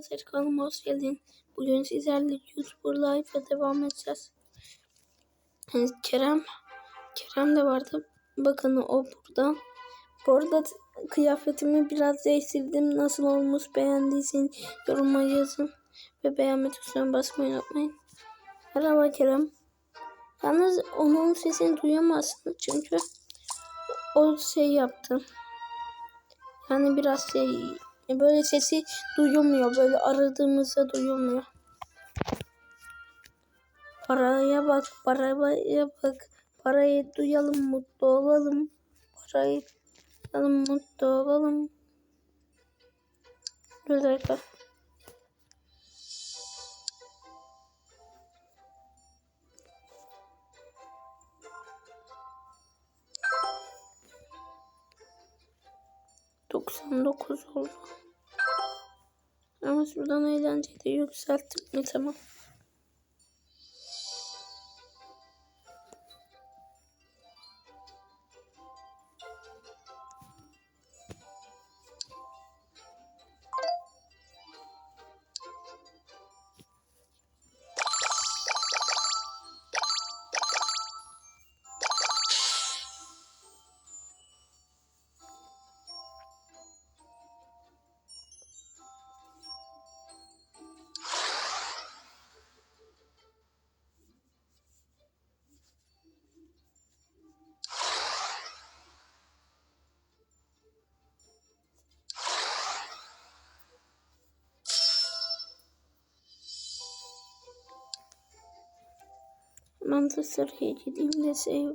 arkadaşlar kanalıma hoş geldin. Bugün sizlerle YouTuber Life'a devam edeceğiz. Yani Kerem, Kerem de vardı. Bakın o burada. Bu arada kıyafetimi biraz değiştirdim. Nasıl olmuş beğendiysen yoruma yazın. Ve beğenme tuşuna basmayı unutmayın. Merhaba Kerem. Yalnız onun sesini duyamazsınız çünkü o şey yaptı. Yani biraz şey böyle sesi duyulmuyor. Böyle aradığımızda duyulmuyor. Paraya bak, paraya bak. Parayı duyalım, mutlu olalım. Parayı duyalım, mutlu olalım. Bir dakika. Doksan dokuz oldu. Ama şuradan eğlenceyi de yükselttik mi tamam. Sıraya gideyim de şey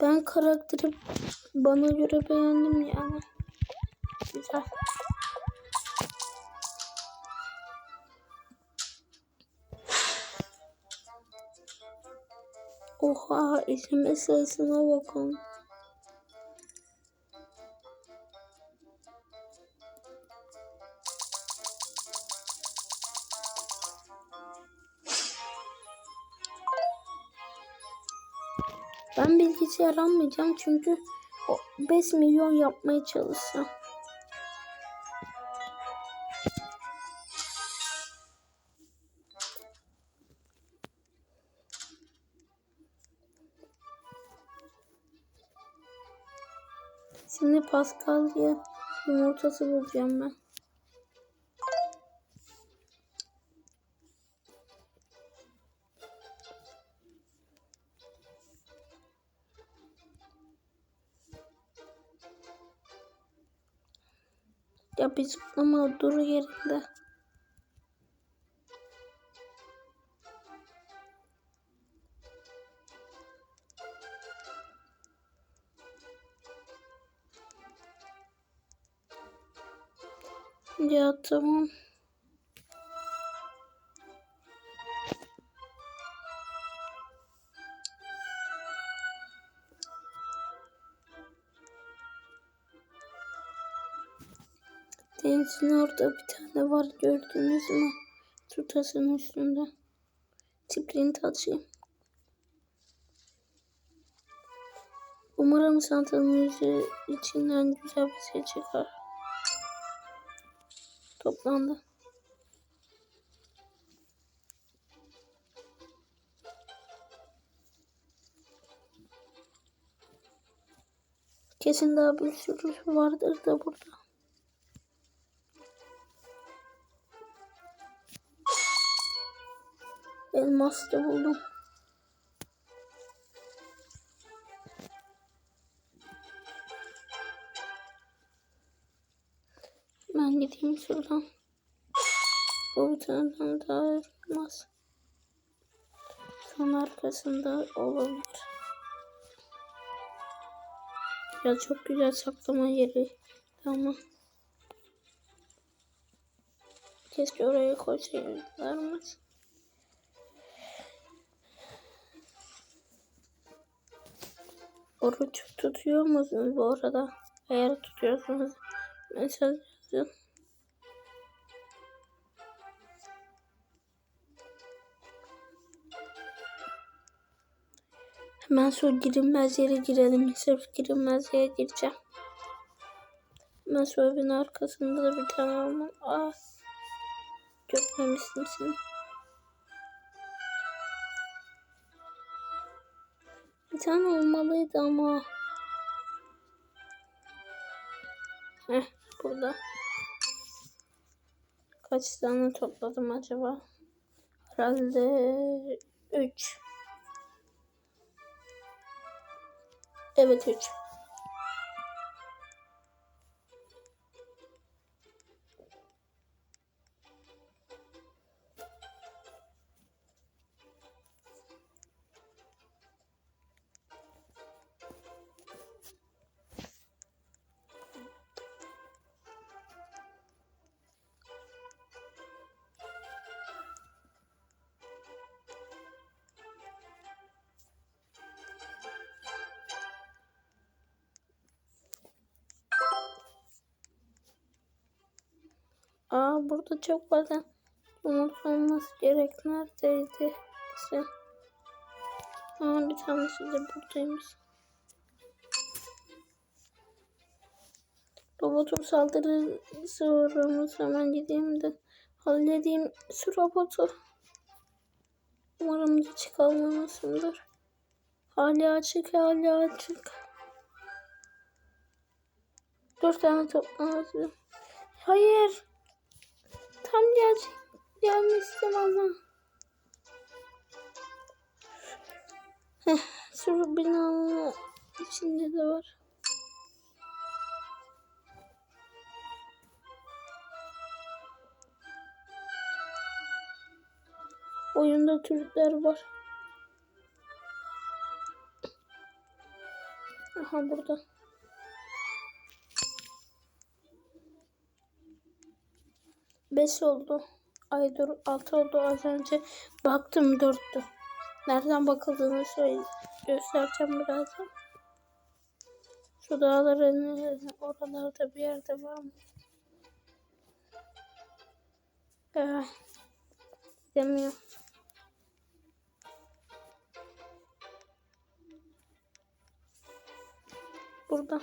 Ben karakteri bana göre beğendim yani. Güzel. Oha izleme sayısına bakın. Ben bilgisayar almayacağım çünkü o 5 milyon yapmaya çalışacağım. Şimdi Paskalya yumurtası bulacağım ben. Bir zıplama dur yerinde. Ya tamam. Denizin orada bir tane var gördünüz mü? Tutasının üstünde. Sprint atayım. Umarım sanatın yüzü içinden güzel bir şey çıkar. Toplandı. Kesin daha bir sürü vardır da burada. Elmas da buldum. Ben gideyim şuradan. Bu bir taneden daha elmas. Son arkasında olabilir. Ya çok güzel saklama yeri. Tamam. Keşke oraya koysaydılarmış. Oruç tutuyor musunuz bu arada? Eğer tutuyorsanız mesaj yazın. Hemen şu girilmez yere girelim. Sırf girilmez yere gireceğim. Bitmez ve evin arkasında da bir tane orman. Aa. Görmemiştim seni. Bir tane olmalıydı ama. Heh burada. Kaç tane topladım acaba? Herhalde 3. Evet 3. Aa burada çok fazla yumurta olması gerek. Neredeydi? Neyse. Aa bir tanesi de buradaymış. Robotun saldırısı uğramış. Hemen gideyim de halledeyim şu robotu. Umarım hiç kalmamasındır. Hala açık, hala açık. Dört tane toplaması. Hayır. Tam gerçek ama. Heh, şu binanın içinde de var. Oyunda Türkler var. Aha burada. Beş oldu. Ay dur altı oldu az önce. Baktım dörttü. Nereden bakıldığını söyle göstereceğim birazdan. Şu dağların oralarda bir yerde var mı? Ee, demiyor. Burada.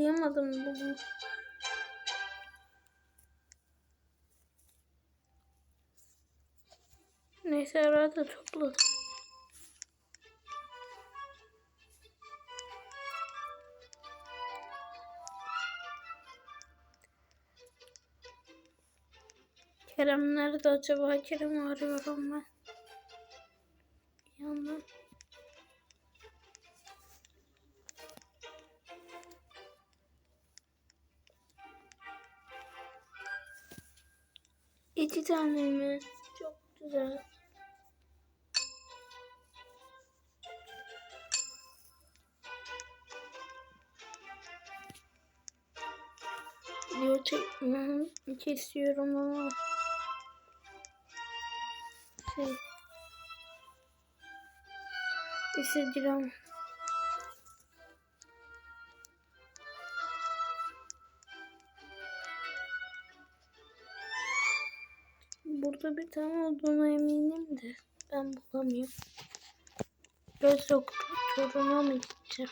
Toplayamadım bunu. Neyse herhalde topladım. Kerem nerede acaba? Kerem arıyorum ben. Bir yandan. İki tane mi? Çok güzel. Çekmem kesiyorum ama şey Instagram Burada bir tane olduğuna eminim de ben bulamıyorum. Göz doktoruna mı gideceğim?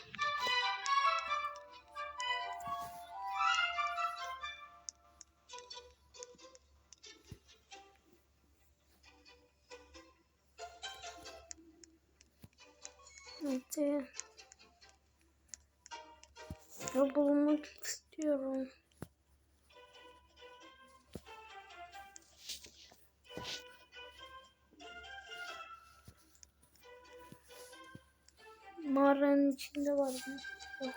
Hadi. Ya bulmak istiyorum. Mağaranın içinde var mı? Yok.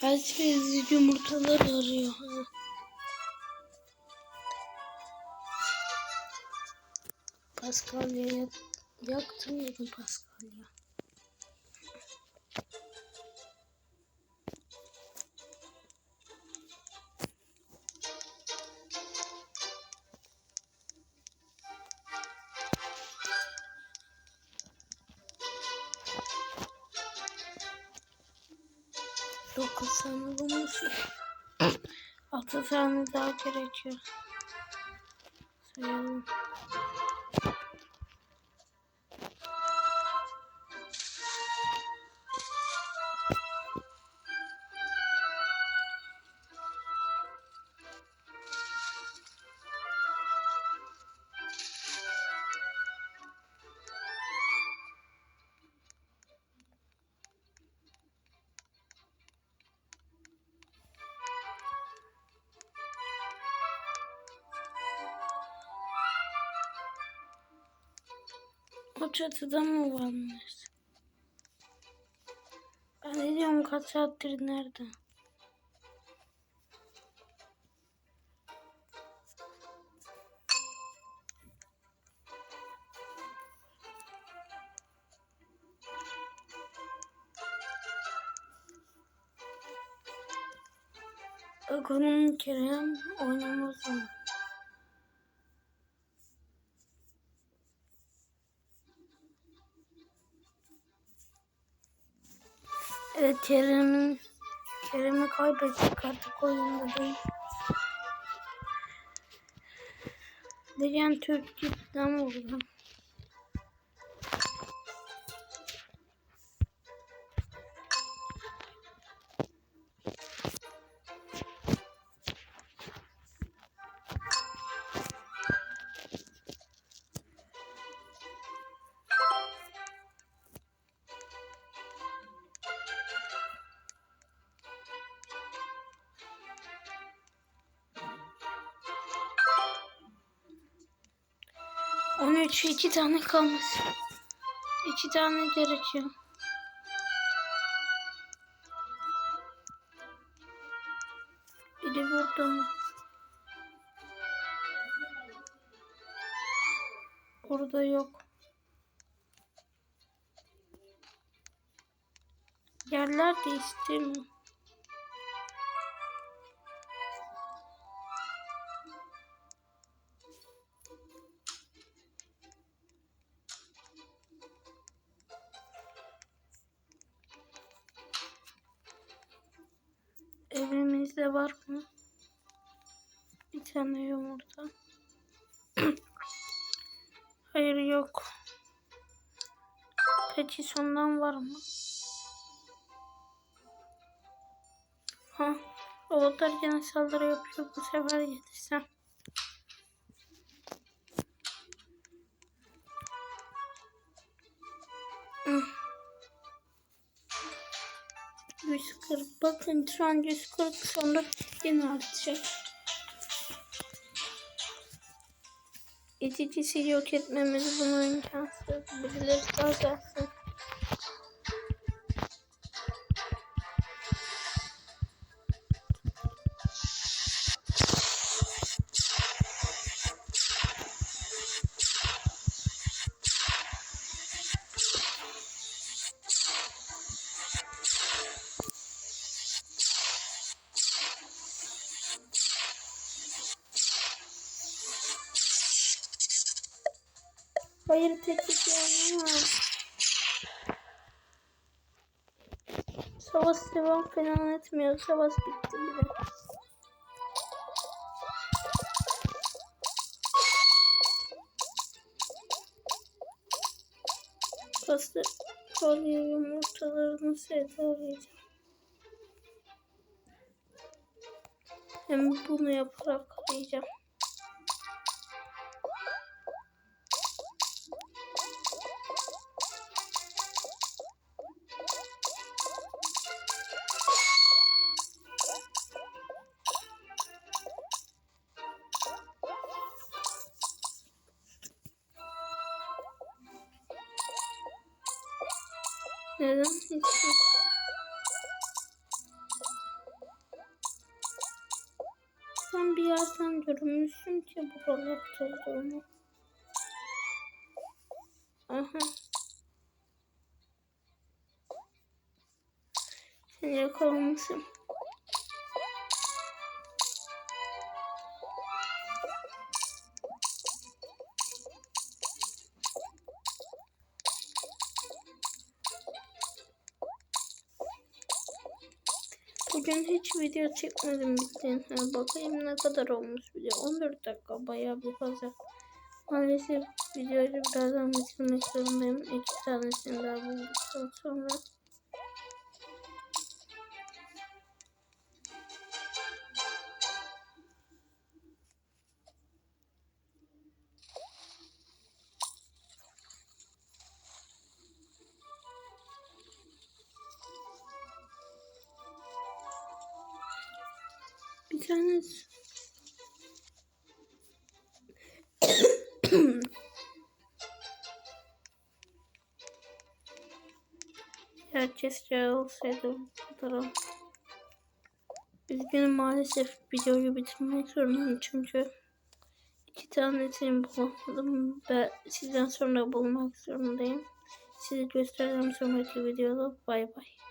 Herkes yumurtalar arıyor. Ha. Paskalya'ya yaktım dedim Paskalya. Altı tane daha gerekiyor. Sayalım. O çatıda mı varmış? Ben ne diyorum kaç saattir nerede? Bakalım Kerem oynamaz? Evet Kerem'in Kerem'i kaybettik artık oyunda değil. Diren Türk vurdu. On üç iki tane kalmış. İki tane gerekiyor. Biri burada mı? Burada yok. Yerler değiştirmiyor. Var mı? Bir tane yumurta. Hayır yok. Peki sondan var mı? Ha, robotlar gene saldırı yapıyor. Bu sefer yetişsem. 140 bakın şu an 140 sonra yine artacak. İticisi yok etmemiz bunu imkansız. Birileri daha gelsin. Hayır olmaz. Savaş devam falan etmiyor. Savaş bitti bile. Pasta kolye yumurtalarını sevdalayacağım. Hem bunu yaparak arayacağım. Sen bir yerden görmüşsün ki buraları tozduğunu. Aha. Sen yakalamışsın. Video çekmedim bildiğin. Ha, bakayım ne kadar olmuş video. 14 dakika bayağı bir fazla. Maalesef videoyu birazdan bitirmek zorundayım. İki tanesini daha bulduktan sonra. Bir tanesi Herkesçe olsaydı bu kadar. Üzgünüm maalesef videoyu bitirmek zorundayım çünkü iki tanesini bulamadım ve sizden sonra bulmak zorundayım. Size göstereceğim sonraki videoda bay bay.